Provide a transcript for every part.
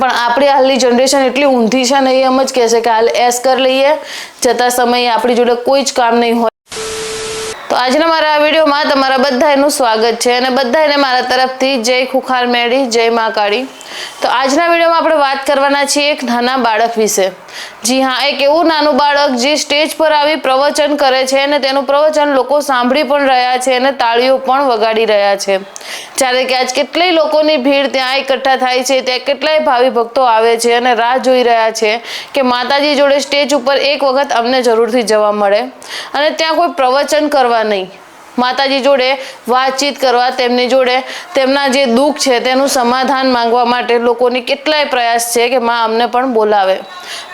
પણ આપણી હાલની જનરેશન એટલી ઊંધી છે ને એમ જ કહેશે કે હાલ એસ કરી લઈએ, જતા સમયે આપણી જોડે કોઈ જ કામ નહીં હોય. તો આજના મારા આ વિડીયોમાં તમારા બધાનું સ્વાગત છે અને બધાને મારા તરફથી જય ખુખાર મેળી, જય મા કાળી. તો આજના વિડીયોમાં આપણે વાત કરવાના છીએ એક નાના બાળક વિશે. જી હા, એક એવું નાનું બાળક જે સ્ટેજ પર આવી પ્રવચન કરે છે અને તેનું પ્રવચન લોકો સાંભળી પણ રહ્યા છે અને તાળીઓ પણ વગાડી રહ્યા છે. જ્યારે કે આજ કેટલાય લોકોની ભીડ ત્યાં એકઠા થાય છે, ત્યાં કેટલાય ભાવિ ભક્તો આવે છે અને રાહ જોઈ રહ્યા છે કે માતાજી જોડે સ્ટેજ ઉપર એક વખત અમને જરૂરથી જવા મળે. અને ત્યાં કોઈ પ્રવચન કરવા નહીં. માતાજી જોડે વાતચીત કરવા, તેમની જોડે તેમના જે દુઃખ છે તેનું સમાધાન માંગવા માટે લોકોની કેટલાય પ્રયાસ છે કે માં અમને પણ બોલાવે.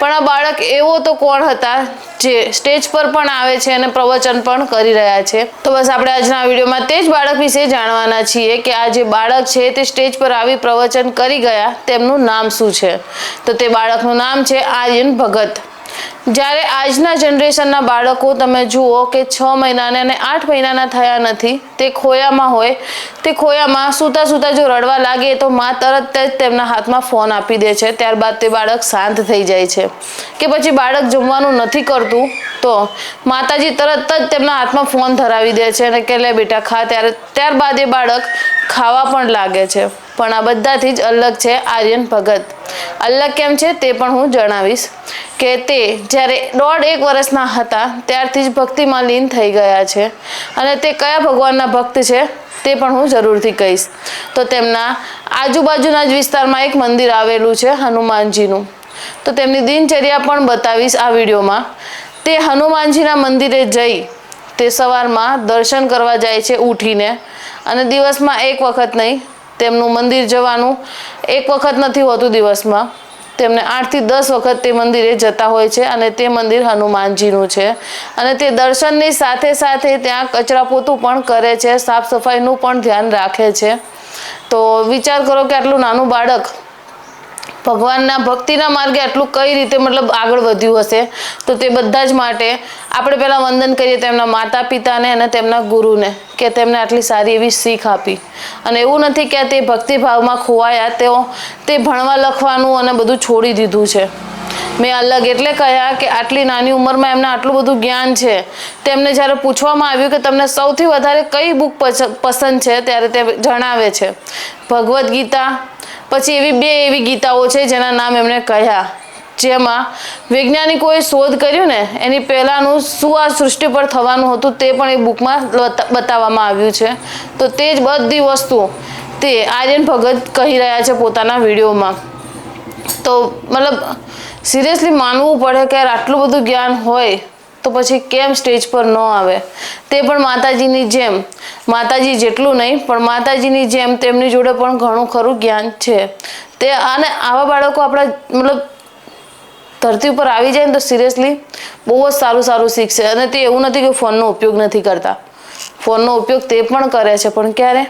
પણ આ બાળક એવો તો કોણ હતા જે સ્ટેજ પર પણ આવે છે અને પ્રવચન પણ કરી રહ્યા છે. તો બસ આપણે આજના વિડીયોમાં તે જ બાળક વિશે જાણવાના છીએ કે આ જે બાળક છે તે સ્ટેજ પર આવી પ્રવચન કરી ગયા, તેમનું નામ શું છે? તો તે બાળકનું નામ છે આર્યન ભગત. જ્યારે આજના જનરેશનના બાળકો તમે જુઓ કે છ મહિનાને અને આઠ મહિનાના થયા નથી, તે ખોયામાં હોય, તે ખોયામાં સૂતા સૂતા જો રડવા લાગે તો મા તરત જ તેમના હાથમાં ફોન આપી દે છે. ત્યારબાદ તે બાળક શાંત થઈ જાય છે. કે પછી બાળક જમવાનું નથી કરતું, તો માતાજી તરત જ તેમના હાથમાં ફોન ધરાવી દે છે અને કે લે બેટા, ખા. ત્યારે, ત્યારબાદ એ બાળક ખાવા પણ લાગે છે. પણ આ બધાથી જ અલગ છે આર્યન ભગત. અલગ કેમ છે તે પણ હું જણાવીશ કે તે જ્યારે દોઢ એક વર્ષના હતા ત્યારથી જ ભક્તિમાં લીન થઈ ગયા છે. અને તે કયા ભગવાનના ભક્ત છે તે પણ હું જરૂરથી કહીશ. તો તેમના આજુબાજુના જ વિસ્તારમાં એક મંદિર આવેલું છે હનુમાનજીનું. તો તેમની દિનચર્યા પણ બતાવીશ આ વિડીયોમાં. તે હનુમાનજીના મંદિરે જઈ તે સવારમાં દર્શન કરવા જાય છે ઉઠીને અને દિવસમાં એક વખત નહીં, તેમનું મંદિર જવાનું. એક વખત નથી હોતું દિવસમાં. તેમને આઠથી દસ વખત તે મંદિરે જતા હોય છે અને તે મંદિર હનુમાનજીનું છે. અને તે દર્શનની સાથે સાથે ત્યાં કચરા પોતું પણ કરે છે, સાફ સફાઈનું પણ ધ્યાન રાખે છે. તો વિચાર કરો કે આટલું નાનું બાળક ભગવાનના ભક્તિના માર્ગે આટલું કઈ રીતે મતલબ આગળ વધ્યું હશે? તો તે બધા જ માટે આપણે પહેલાં વંદન કરીએ તેમના માતા પિતાને અને તેમના ગુરુને કે તેમને આટલી સારી એવી શીખ આપી. અને એવું નથી કે તે ભક્તિભાવમાં ખોવાયા, તેઓ તે ભણવા લખવાનું અને બધું છોડી દીધું છે. મેં અલગ એટલે કહ્યા કે આટલી નાની ઉંમરમાં એમને આટલું બધું જ્ઞાન છે. તેમને જ્યારે પૂછવામાં આવ્યું કે તમને સૌથી વધારે કઈ બુક પસંદ છે, ત્યારે તે જણાવે છે. ભગવદ્ ગીતા પછી એવી બે એવી ગીતાઓ છે જેના નામ એમણે કહ્યા. જેમાં વૈજ્ઞાનિકોએ શોધ કર્યું ને, એની પહેલાંનું શું આ સૃષ્ટિ પર થવાનું હતું તે પણ એ બુકમાં બતાવવામાં આવ્યું છે. તો તે જ બધી વસ્તુ તે આર્યન ભગત કહી રહ્યા છે પોતાના વિડીયોમાં. તો મતલબ સિરિયસલી માનવું પડે કે આટલું બધું જ્ઞાન હોય તો પછી કેમ સ્ટેજ પર ન આવે? તે પણ માતાજીની જેમ. માતાજી જેટલું નહીં, પણ માતાજીની જેમ તેમની જોડે પણ ઘણું ખરું જ્ઞાન છે. તે અને આવા બાળકો આપણા, મતલબ, ધરતી ઉપર આવી જાય ને તો સિરિયસલી બહુ જ સારું સારું શીખશે. અને તે એવું નથી કે ફોનનો ઉપયોગ નથી કરતા. ફોનનો ઉપયોગ તે પણ કરે છે. પણ ક્યારે?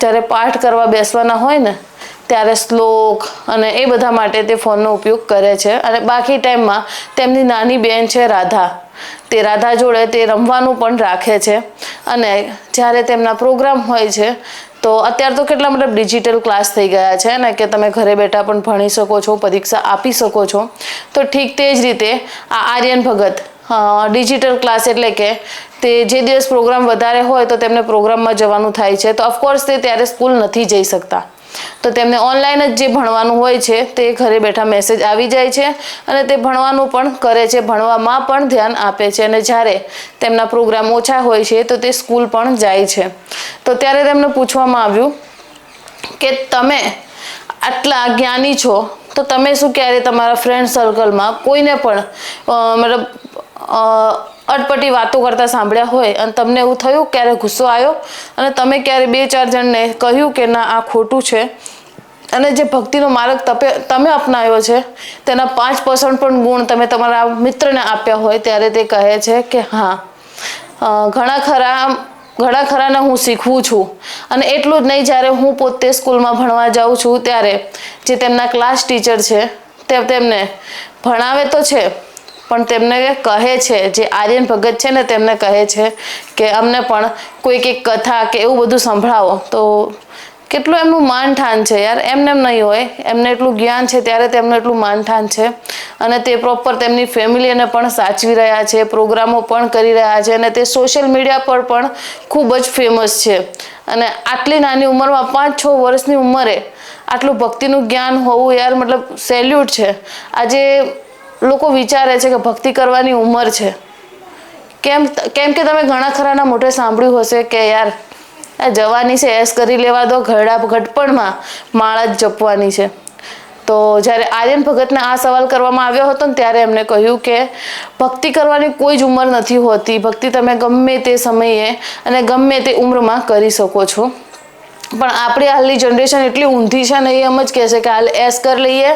જ્યારે પાઠ કરવા બેસવાના હોય ને ત્યારે શ્લોક અને એ બધા માટે તે ફોનનો ઉપયોગ કરે છે. અને બાકી ટાઈમમાં તેમની નાની બહેન છે રાધા. તે રાધા જોડે તે રમવાનું પણ રાખે છે. અને જ્યારે તેમના પ્રોગ્રામ હોય છે, તો અત્યારે તો કેટલા મતલબ ડિજિટલ ક્લાસ થઈ ગયા છે ને કે તમે ઘરે બેઠા પણ ભણી શકો છો, પરીક્ષા આપી શકો છો. તો ઠીક તે જ રીતે આ આર્યન ભગત ડિજિટલ ક્લાસ એટલે કે તે જે દિવસ પ્રોગ્રામ વધારે હોય તો તેમને પ્રોગ્રામમાં જવાનું થાય છે. તો ઓફકોર્સ તે ત્યારે સ્કૂલ નથી જઈ શકતા. તો તેમને ઓનલાઈન જ જે ભણવાનું હોય છે તે ઘરે બેઠા મેસેજ આવી જાય છે અને તે ભણવાનું પણ કરે છે, ભણવામાં પણ ધ્યાન આપે છે અને જ્યારે તેમના પ્રોગ્રામ ઓછા હોય છે તો તે સ્કૂલ પણ જાય છે. તો ત્યારે તેમને પૂછવામાં આવ્યું કે તમે આટલા જ્ઞાની છો, તો તમે શું ક્યારે તમારા ફ્રેન્ડ સર્કલમાં કોઈને પણ મતલબ અટપટી વાતો કરતા સાંભળ્યા હોય અને તમને એવું થયું ક્યારે ગુસ્સો આવ્યો? અને તમે ક્યારે બે ચાર જણને કહ્યું કે ના, આ ખોટું છે? અને જે ભક્તિનો માર્ગ તપે, તમે અપનાવ્યો છે, તેના પાંચ પર્સન્ટ પણ ગુણ તમે તમારા મિત્રને આપ્યા હોય ત્યારે તે કહે છે કે હા ઘણા ખરા, ઘણા ખરાને હું શીખવું છું. અને એટલું જ નહીં, જ્યારે હું પોતે સ્કૂલમાં ભણવા જાઉં છું ત્યારે જે તેમના ક્લાસ ટીચર છે, તે તેમને ભણાવે તો છે પણ તેમને કહે છે, જે આર્યન ભગત છે ને તેમને કહે છે કે અમને પણ કોઈક એક કથા કે એવું બધું સંભળાવો. તો કેટલું એમનું માનઠાન છે યાર? એમને એમ નહીં હોય. એમને એટલું જ્ઞાન છે ત્યારે તેમનું એટલું માનઠાન છે. અને તે પ્રોપર તેમની ફેમિલીને પણ સાચવી રહ્યા છે, પ્રોગ્રામો પણ કરી રહ્યા છે અને તે સોશિયલ મીડિયા પર પણ ખૂબ જ ફેમસ છે. અને આટલી નાની ઉંમરમાં પાંચ છ વર્ષની ઉંમરે આટલું ભક્તિનું જ્ઞાન હોવું યાર મતલબ સેલ્યુટ છે. આજે લોકો વિચારે છે કે ભક્તિ કરવાની ઉંમર છે. કેમ કેમ કે તમે ઘણા ખરાના મોઢે સાંભળ્યું હશે કે યાર, આ જવાની છે, એસ કરી લેવા દો, ઘરડા ઘટપણમાં માળા જ જપવાની છે. તો જ્યારે આર્યન ભગતને આ સવાલ કરવામાં આવ્યો હતો ને ત્યારે એમણે કહ્યું કે ભક્તિ કરવાની કોઈ જ ઉંમર નથી હોતી. ભક્તિ તમે ગમે તે સમયે અને ગમે તે ઉંમરમાં કરી શકો છો. પણ આપણી હાલની જનરેશન એટલી ઊંધી છે ને એ એમ જ કહે છે કે હાલ એસ કરી લઈએ.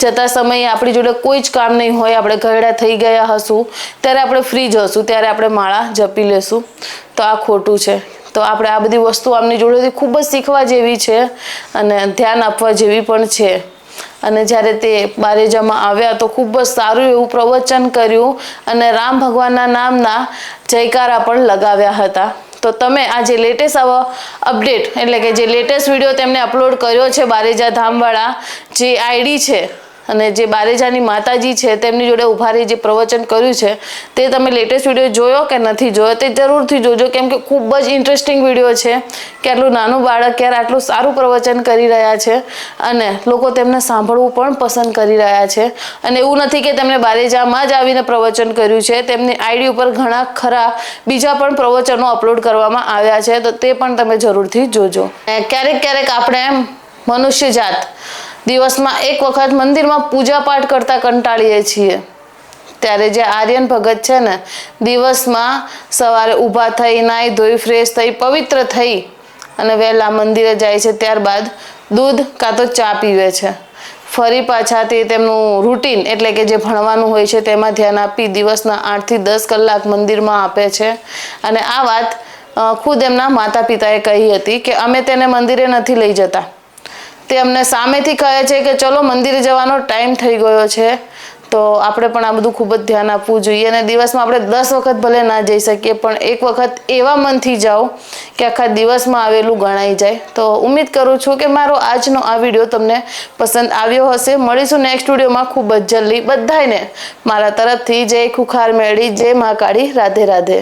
જતા સમયે આપણી જોડે કોઈ જ કામ નહીં હોય. આપણે ઘરડા થઈ ગયા હશું. ત્યારે આપણે ફ્રી જ હશું. ત્યારે આપણે માળા જપી લેશું. તો આ ખોટું છે. તો આપણે આ બધી વસ્તુ આમની જોડેથી ખૂબ જ શીખવા જેવી છે અને ધ્યાન આપવા જેવી પણ છે. અને જ્યારે તે બારેજામાં આવ્યા તો ખૂબ જ સારું એવું પ્રવચન કર્યું અને રામ ભગવાનના નામના જયકારા પણ લગાવ્યા હતા. તો તમે આ જે લેટેસ્ટ આવો અપડેટ એટલે કે જે લેટેસ્ટ વીડિયો તેમને અપલોડ કર્યો છે બારેજા ધામવાળા જે આઈડી છે અને જે બારેજાની માતાજી છે, તેમની જોડે ઊભા રહી જે પ્રવચન કર્યું છે, તે તમે લેટેસ્ટ વીડિયો જોયો કે નથી જોયો? તે જરૂરથી જોજો, કેમ કે ખૂબ જ ઇન્ટરેસ્ટિંગ વીડિયો છે કે આટલું નાનું બાળક ક્યારે આટલું સારું પ્રવચન કરી રહ્યા છે અને લોકો તેમને સાંભળવું પણ પસંદ કરી રહ્યા છે. અને એવું નથી કે તેમણે બારેજામાં જ આવીને પ્રવચન કર્યું છે, તેમની આઈડી ઉપર ઘણા ખરા બીજા પણ પ્રવચનો અપલોડ કરવામાં આવ્યા છે, તો તે પણ તમે જરૂરથી જોજો. ક્યારેક ક્યારેક આપણે મનુષ્ય જાત દિવસમાં એક વખત મંદિરમાં પૂજા પાઠ કરતા કંટાળીએ છીએ. ત્યારે જે આર્યન ભગત છે ને, દિવસમાં સવારે ઊભા થઈ, નાહી ધોઈ ફ્રેશ થઈ, પવિત્ર થઈ અને વહેલા મંદિરે જાય છે. ત્યારબાદ દૂધ કાં તો ચા પીવે છે. ફરી પાછા તે તેમનું રૂટીન એટલે કે જે ભણવાનું હોય છે તેમાં ધ્યાન આપી દિવસના આઠથી દસ કલાક મંદિરમાં આપે છે. અને આ વાત ખુદ એમના માતા પિતાએ કહી હતી કે અમે તેને મંદિરે નથી લઈ જતા. તે અમને સામેથી કહે છે કે ચલો મંદિરે જવાનો ટાઈમ થઈ ગયો છે. તો આપણે પણ આ બધું ખૂબ જ ધ્યાન આપવું જોઈએ અને દિવસમાં આપણે દસ વખત ભલે ના જઈ શકીએ, પણ એક વખત એવા મનથી જાઓ કે આખા દિવસમાં આવેલું ગણાઈ જાય. તો ઉમ્મીદ કરું છું કે મારો આજનો આ વીડિયો તમને પસંદ આવ્યો હશે. મળીશું નેક્સ્ટ વિડીયોમાં ખૂબ જ જલ્દી. બધાને મારા તરફથી જય ખુખાર મેળી, જય મહાકાળી. રાધે રાધે.